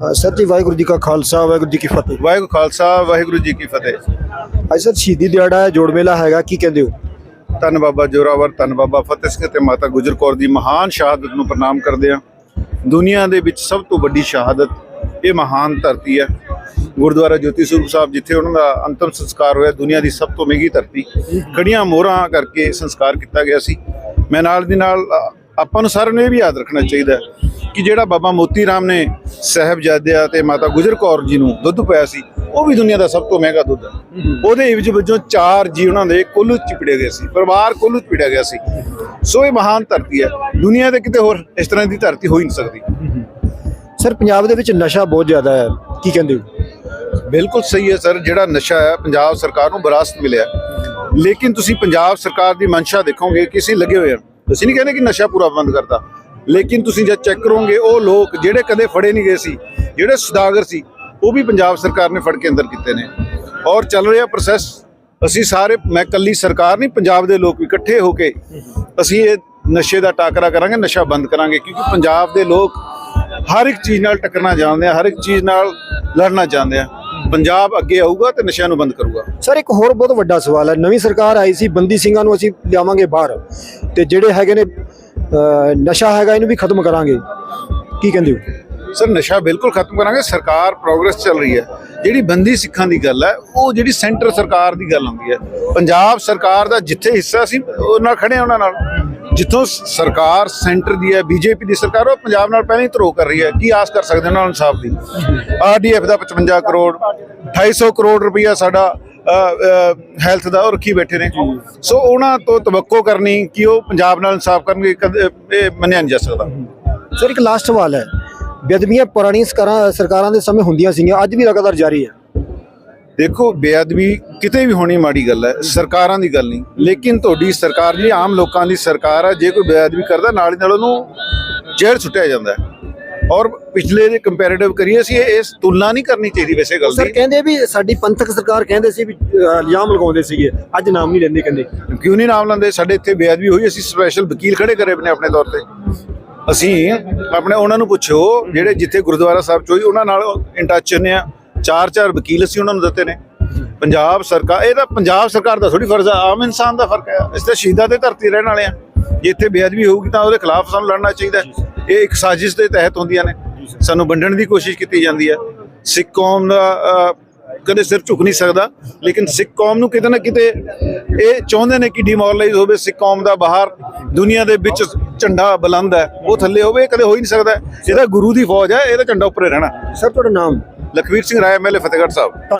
Sir ਜੀ ਵਾਹਿਗੁਰੂ ਜੀ ਕਾ ਖਾਲਸਾ ਵਾਹਿਗੁਰੂ ਜੀ ਕੀ ਫਤਿਹ। ਵਾਹਿਗੁਰੂ ਖਾਲਸਾ ਵਾਹਿਗੁਰੂ ਜੀ ਕੀ ਫਤਿਹ। ਅੱਜ ਸਰ ਸ਼ਹੀਦੀ ਦਿਹਾੜਾ ਹੈ ਜੋੜ ਮੇਲਾ ਹੈਗਾ ਕੀ ਕਹਿੰਦੇ ਹੋ? ਧੰਨ ਬਾਬਾ ਜੋਰਾਵਰ ਧੰਨ ਬਾਬਾ ਫਤਿਹ ਸਿੰਘ ਤੇ ਮਾਤਾ ਗੁਜਰ ਕੌਰ ਦੀ ਮਹਾਨ ਸ਼ਹਾਦਤ ਨੂੰ ਪ੍ਰਣਾਮ ਕਰਦੇ ਹਾਂ। ਦੁਨੀਆ ਦੇ ਵਿੱਚ ਸਭ ਤੋਂ ਵੱਡੀ ਸ਼ਹਾਦਤ ਇਹ ਮਹਾਨ ਧਰਤੀ ਹੈ। ਗੁਰਦੁਆਰਾ ਜੋਤੀ ਸਰੂਪ ਸਾਹਿਬ ਜਿੱਥੇ ਉਹਨਾਂ ਦਾ ਅੰਤਮ ਸੰਸਕਾਰ ਹੋਇਆ ਦੁਨੀਆ ਦੀ ਸਭ ਤੋਂ ਮਹਿੰਗੀ ਧਰਤੀ। ਖੜੀਆਂ ਮੋਹਰਾਂ ਕਰਕੇ ਸੰਸਕਾਰ ਕੀਤਾ ਗਿਆ ਸੀ। ਮੈਂ ਨਾਲ ਦੀ ਨਾਲ ਆਪਾਂ ਨੂੰ ਸਾਰਿਆਂ ਨੂੰ ਇਹ ਵੀ ਯਾਦ ਰੱਖਣਾ ਚਾਹੀਦਾ ਹੈ ਕਿ ਜਿਹੜਾ ਬਾਬਾ ਮੋਤੀ ਰਾਮ ਨੇ ਸਾਹਿਬਜ਼ਾਦਿਆਂ ਤੇ ਮਾਤਾ ਗੁਜਰ ਕੌਰ ਜੀ ਨੂੰ ਦੁੱਧ ਪਾਇਆ ਸੀ ਉਹ ਵੀ ਦੁਨੀਆ ਦਾ ਸਭ ਤੋਂ ਮਹਿੰਗਾ ਦੁੱਧ ਹੈ। ਉਹਦੇ ਵਿੱਚ ਵਿੱਚੋਂ ਚਾਰ ਜੀ ਉਹਨਾਂ ਦੇ ਕੁੱਲ ਚਿਪੜੇ ਗਏ ਸੀ ਪਰਿਵਾਰ ਕੁੱਲ ਚਿਪੜਿਆ ਗਿਆ ਸੀ। ਸੋ ਇਹ ਮਹਾਨ ਧਰਤੀ ਹੈ। ਦੁਨੀਆ ਦੇ ਕਿਤੇ ਹੋਰ ਇਸ ਤਰ੍ਹਾਂ ਦੀ ਧਰਤੀ ਹੋ ਹੀ ਨਹੀਂ ਸਕਦੀ। ਸਰ ਪੰਜਾਬ ਦੇ ਵਿੱਚ ਨਸ਼ਾ ਬਹੁਤ ਜ਼ਿਆਦਾ ਹੈ ਕੀ ਕਹਿੰਦੇ ਹੋ? ਬਿਲਕੁਲ ਸਹੀ ਹੈ ਸਰ ਜਿਹੜਾ ਨਸ਼ਾ ਹੈ ਪੰਜਾਬ ਸਰਕਾਰ ਨੂੰ ਵਿਰਾਸਤ ਮਿਲਿਆ ਲੇਕਿਨ ਤੁਸੀਂ ਪੰਜਾਬ ਸਰਕਾਰ ਦੀ ਮਨਸ਼ਾ ਦੇਖੋਗੇ ਕਿ ਅਸੀਂ ਲੱਗੇ ਹੋਏ ਹਾਂ। ਅਸੀਂ ਨਹੀਂ ਕਹਿੰਦੇ ਕਿ ਨਸ਼ਾ ਪੂਰਾ ਬੰਦ ਕਰਤਾ। ਲੇਕਿਨ ਤੁਸੀਂ ਜਦ ਚੈੱਕ ਕਰੋਗੇ, ਉਹ ਲੋਕ ਜਿਹੜੇ ਕਦੇ ਫੜੇ ਨਹੀਂ ਗਏ ਸੀ, ਜਿਹੜੇ ਸੁਦਾਗਰ ਸੀ, ਉਹ ਵੀ ਪੰਜਾਬ ਸਰਕਾਰ ਨੇ ਫੜ ਕੇ ਅੰਦਰ ਕੀਤੇ ਨੇ। ਔਰ ਚੱਲ ਰਿਹਾ ਪ੍ਰੋਸੈਸ ਅਸੀਂ ਸਾਰੇ, ਮੈਂ ਕੱਲੀ ਸਰਕਾਰ ਨਹੀਂ, ਪੰਜਾਬ ਦੇ ਲੋਕ ਵੀ ਇਕੱਠੇ ਹੋ ਕੇ ਅਸੀਂ ਇਹ ਨਸ਼ੇ ਦਾ ਟਾਕਰਾ ਕਰਾਂਗੇ, ਨਸ਼ਾ ਬੰਦ ਕਰਾਂਗੇ, ਕਿਉਂਕਿ ਪੰਜਾਬ ਦੇ ਲੋਕ ਹਰ ਇੱਕ ਚੀਜ਼ ਨਾਲ ਟੱਕਰਨਾ ਚਾਹੁੰਦੇ ਆ, ਹਰ ਇੱਕ ਚੀਜ਼ ਨਾਲ ਲੜਨਾ ਚਾਹੁੰਦੇ ਆ। ਪੰਜਾਬ ਅੱਗੇ ਆਊਗਾ ਤੇ ਨਸ਼ਿਆਂ ਨੂੰ ਬੰਦ ਕਰੂਗਾ। ਸਰ, ਇੱਕ ਹੋਰ ਬਹੁਤ ਵੱਡਾ ਸਵਾਲ ਹੈ। ਨਵੀਂ ਸਰਕਾਰ ਆਈ ਸੀ, ਬੰਦੀ ਸਿੰਘਾਂ ਨੂੰ ਅਸੀਂ ਲਿਆਵਾਂਗੇ ਬਾਹਰ। ਤੇ ਜਿਹੜੇ ਹੈਗੇ ਨੇ ਨਸ਼ਾ ਹੈਗਾ, ਇਹਨੂੰ ਵੀ ਖਤਮ ਕਰਾਂਗੇ। ਕੀ ਕਹਿੰਦੇ ਹੋ? ਸਰ, ਨਸ਼ਾ ਬਿਲਕੁਲ ਖਤਮ ਕਰਾਂਗੇ। ਸਰਕਾਰ ਪ੍ਰੋਗਰੈਸ ਚੱਲ ਰਹੀ ਹੈ। ਜਿਹੜੀ ਬੰਦੀ ਸਿੱਖਾਂ ਦੀ ਗੱਲ ਹੈ, ਉਹ ਜਿਹੜੀ ਸੈਂਟਰ ਸਰਕਾਰ ਦੀ ਗੱਲ ਆਉਂਦੀ ਹੈ। ਪੰਜਾਬ ਸਰਕਾਰ ਦਾ ਜਿੱਥੇ ਹਿੱਸਾ ਸੀ ਉਹਨਾਂ ਖੜੇ ਹਾਂ ਉਹਨਾਂ ਨਾਲ। ਜਿੱਥੋਂ ਸਰਕਾਰ ਸੈਂਟਰ ਦੀ ਹੈ, ਬੀਜੇਪੀ ਦੀ ਸਰਕਾਰ, ਉਹ ਪੰਜਾਬ ਨਾਲ ਪਹਿਲਾਂ ਹੀ ਧਰੋ ਕਰ ਰਹੀ ਹੈ। ਕੀ ਆਸ ਕਰ ਸਕਦੇ ਉਹਨਾਂ ਇਨਸਾਫ ਦੀ? ਆਰਡੀਐਫ ਦਾ 55 ਕਰੋੜ 250 ਕਰੋੜ ਰੁਪਈਆ ਸਾਡਾ ਹੈਲਥ ਦਾ ਉਹ ਰੱਖੀ ਬੈਠੇ ਨੇ। ਸੋ ਉਹਨਾਂ ਤੋਂ ਤਵੱਕੋ ਕਰਨੀ ਕਿ ਉਹ ਪੰਜਾਬ ਨਾਲ ਇਨਸਾਫ ਕਰਨਗੇ ਕਦੇ ਇਹ ਮੰਨਿਆ ਨਹੀਂ ਜਾ ਸਕਦਾ। ਸਰ ਇੱਕ ਲਾਸਟ ਸਵਾਲ ਹੈ। ਬੇਅਦਬੀਆਂ ਪੁਰਾਣੀਆਂ ਸਰਕਾਰਾਂ ਸਰਕਾਰਾਂ ਦੇ ਸਮੇਂ ਹੁੰਦੀਆਂ ਸੀਗੀਆਂ ਅੱਜ ਵੀ ਲਗਾਤਾਰ ਜਾਰੀ ਹੈ। ਦੇਖੋ ਬੇਅਦਬੀ ਕਿਤੇ ਵੀ ਹੋਣੀ ਮਾੜੀ ਗੱਲ ਹੈ ਸਰਕਾਰਾਂ ਦੀ ਗੱਲ ਨਹੀਂ। ਲੇਕਿਨ ਤੁਹਾਡੀ ਸਰਕਾਰ ਜਿਹੜੀ ਆਮ ਲੋਕਾਂ ਦੀ ਸਰਕਾਰ ਹੈ ਜੇ ਕੋਈ ਬੇਅਦਬੀ ਕਰਦਾ ਨਾਲ ਹੀ ਨਾਲ ਉਹਨੂੰ ਜੇਲ੍ਹ ਸੁੱਟਿਆ ਜਾਂਦਾ ਹੈ। ਔਰ ਪਿਛਲੇ ਦੇ ਕੰਪੈਰੀਟਿਵ ਕਰੀਏ ਅਸੀਂ ਇਹ- ਇਸ ਤੁਲਨਾ ਨਹੀਂ ਕਰਨੀ ਚਾਹੀਦੀ ਵੈਸੇ ਗੱਲ ਸਰ ਕਹਿੰਦੇ ਵੀ ਸਾਡੀ ਪੰਥਕ ਸਰਕਾਰ ਕਹਿੰਦੇ ਸੀ ਵੀ ਇਲਜ਼ਾਮ ਲਗਾਉਂਦੇ ਸੀਗੇ। ਅੱਜ ਨਾਮ ਨਹੀਂ ਲੈਂਦੇ ਕਹਿੰਦੇ। ਕਿਉਂ ਨਹੀਂ ਨਾਮ ਲੈਂਦੇ? ਸਾਡੇ ਇੱਥੇ ਬੇਅਦਬੀ ਹੋਈ ਅਸੀਂ ਸਪੈਸ਼ਲ ਵਕੀਲ ਖੜੇ ਕਰੇ ਆਪਣੇ ਆਪਣੇ ਤੌਰ ਤੇ। ਅਸੀਂ ਆਪਣੇ ਉਹਨਾਂ ਨੂੰ ਪੁੱਛੋ ਜਿਹੜੇ ਜਿੱਥੇ ਗੁਰਦੁਆਰਾ ਸਾਹਿਬ ਚ ਹੋਈ ਉਹਨਾਂ ਨਾਲ ਇਨ ਟੱਚ ਨੇ ਆ ਚਾਰ ਚਾਰ ਵਕੀਲ ਅਸੀਂ ਉਹਨਾਂ ਨੂੰ ਦਿੱਤੇ ਨੇ। ਪੰਜਾਬ ਸਰਕਾਰ ਇਹ ਤਾਂ ਪੰਜਾਬ ਸਰਕਾਰ ਦਾ ਥੋੜੀ ਫਰਜ਼ ਆ ਆਮ ਇਨਸਾਨ ਦਾ ਫ਼ਰਕ ਹੈ ਇਸ ਤੇ ਸ਼ਹੀਦਾਂ ਦੇ ਧਰਤੀ ਰਹਿਣ ਵਾਲੇ ਆ। ਜੇ ਇੱਥੇ ਬੇਅਦਬੀ ਹੋਊਗੀ ਤਾਂ ਉਹਦੇ ਖਿਲਾਫ ਸਾਨੂੰ ਲੜਨਾ ਚਾਹੀਦਾ। ਇਹ ਇੱਕ ਸਾਜ਼ਿਸ਼ ਦੇ ਤਹਿਤ ਹੁੰਦੀਆਂ ਨੇ। ਸਾਨੂੰ ਵੰਡਣ ਦੀ ਕੋਸ਼ਿਸ਼ ਕੀਤੀ ਜਾਂਦੀ ਹੈ। ਸਿੱਖ ਕੌਮ ਦਾ ਕਦੇ ਸਿਰ ਝੁਕ ਨਹੀਂ ਸਕਦਾ। ਲੇਕਿਨ ਸਿੱਖ ਕੌਮ ਨੂੰ ਕਿਤੇ ਨਾ ਕਿਤੇ ਇਹ ਚਾਹੁੰਦੇ ਨੇ ਕਿ ਡਿਮੋਰਲਾਈਜ਼ ਹੋਵੇ। ਸਿੱਖ ਕੌਮ ਦਾ ਬਾਹਰ ਦੁਨੀਆ ਦੇ ਵਿੱਚ ਝੰਡਾ ਬੁਲੰਦ ਹੈ। ਉਹ ਥੱਲੇ ਹੋਵੇ ਕਦੇ ਹੋ ਹੀ ਨਹੀਂ ਸਕਦਾ। ਇਹਦਾ ਗੁਰੂ ਦੀ ਫੌਜ ਹੈ। ਇਹਦਾ ਝੰਡਾ ਉੱਪਰੇ ਰਹਿਣਾ। ਸਰ ਤੁਹਾਡਾ ਨਾਮ? ਲਖਵੀਰ ਸਿੰਘ ਰਾਏ ਐਮਐਲਏ ਫਤਿਹਗੜ੍ਹ ਸਾਹਿਬ।